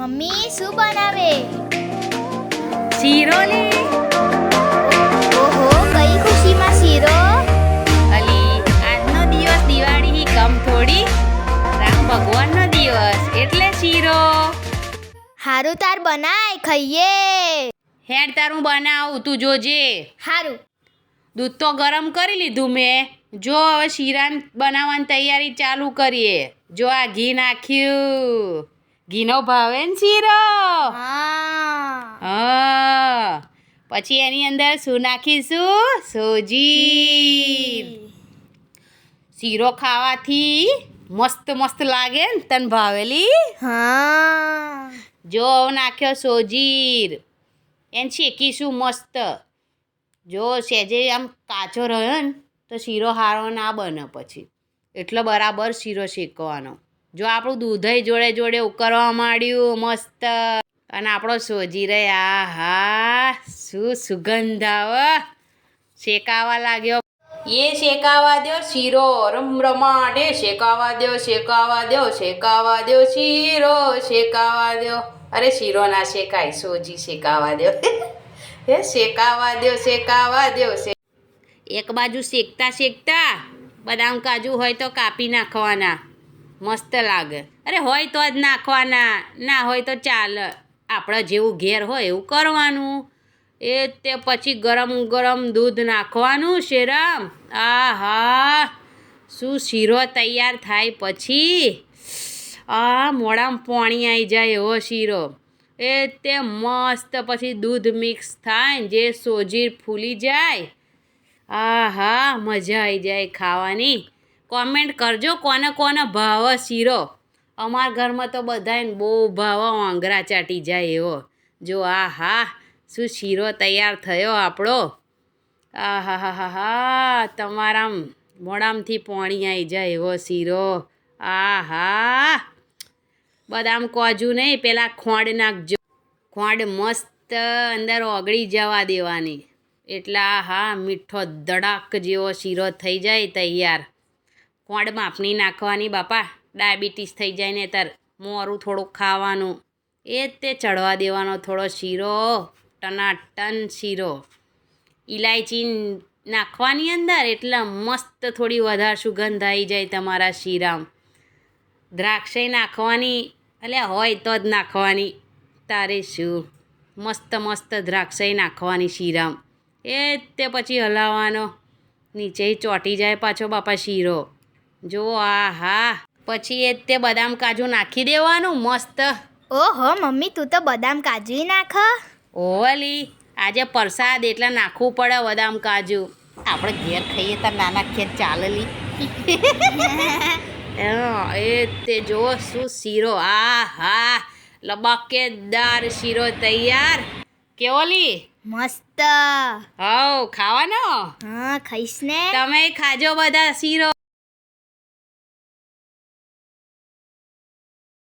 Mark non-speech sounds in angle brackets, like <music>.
Mummy શું બનાવે? શીરો લે. ઓહો કઈ ખુશીમાં શીરો? અલી આજનો દિવસ દિવાળી કમ થોડી. રામ ભગવાનનો દિવસ એટલે શીરો. હારું તાર બનાય ખાઈએ. હેડ તારું બનાવું તું જોજે. હારું. દૂધ તો ગરમ કરી લીધું મેં. જો હવે શીરા બનાવવાની તૈયારી ચાલુ કરીએ. જો આ ઘી નાખ્યું. ઘીનો ભાવે ને શીરો. હા. હા. પછી એની અંદર શું નાખીશું? સોજી શીરો ખાવાથી મસ્ત મસ્ત લાગે ને તને ભાવેલી. હા. જો નાખ્યો સોજીર. એને શેકીશું મસ્ત. જો સેજે આમ કાચો રહ્યો ને તો શીરો હારો ના બને પછી. એટલો બરાબર શીરો શેકવાનો. જો આપણું દૂધય જોડે જોડે ઉકળવા માંડ્યું મસ્ત. અને આપણો સોજી રે આ હા શું સુગંધ આવ શેકાવા લાગ્યો. એ શેકાવા દો શીરો રમરમાટે શેકાવા દો શેકાવા દો શેકાવા દો શીરો શેકાવા દો અરે શીરો ના શેકાય સોજી શેકાવા દો હે શેકાવા દો શેકાવા દો એક બાજુ શેકતા શેકતા બદામ કાજુ હોય તો કાપી નાખવાના. મસ્ત લાગે. અરે હોય તો જ નાખવાના, ના હોય તો ચાલે. આપણે જેવું ઘેર હોય એવું કરવાનું. એ તે પછી ગરમ ગરમ દૂધ નાખવાનું, શેરમ. આ હા શું શીરો તૈયાર થાય પછી? આ મોડામાં પાણી આવી જાય એવો શીરો. એ તે મસ્ત પછી દૂધ મિક્સ થાય જે સોજી ફૂલી જાય. આ હા મજા આવી જાય ખાવાની. કોમેન્ટ કરજો કોને કોને ભાવે શીરો. અમારા ઘરમાં તો બધાને બહુ ભાવ આંગરા ચાટી જાય એવો. જો આ હા શું શીરો તૈયાર થયો આપણો? આ હા હા હા હા તમારા મોડામથી પાણી આવી જાય એવો શીરો. આ હા બદામ કોજુ નહીં, પેલા ખોંડ નાખજો. ખોંડ મસ્ત અંદર ઓગળી જવા દેવાની. એટલે આ હા મીઠો ધડાક જેવો શીરો થઈ જાય તૈયાર. ખોંડ માપની નાખવાની બાપા. ડાયાબિટીસ થઈ જાય ને તાર. મોરું થોડુંક ખાવાનું. એ જ તે ચડવા દેવાનો થોડો શીરો. ટનાટન શીરો. ઇલાયચી નાખવાની અંદર એટલે મસ્ત થોડી વધારે સુગંધ આવી જાય તમારા શીરામ. દ્રાક્ષય નાખવાની. એટલે હોય તો જ નાખવાની. તારે શું? મસ્ત મસ્ત દ્રાક્ષય નાખવાની શીરામ. એ તે પછી હલાવવાનો. નીચે ચોંટી જાય પાછો બાપા શીરો. જો આ હા પછી એ જ તે બદામ કાજુ નાખી દેવાનું મસ્ત. ઓહો મમ્મી તું તો બદામ કાજુ નાખ. ઓવલી આજે પ્રસાદ એટલે નાખવું પડે બદામ કાજુ. આપણે ઘેર ખાઈએ તો નાના ખેત ચાલેલી. <laughs> હા, એ તે જો શું શીરો. આ હા લબકેદાર શીરો તૈયાર. કેવોલી મસ્ત. હવ ખાવાનો? હા ખાઈશ ને. તમે ખાજો બધા શીરો.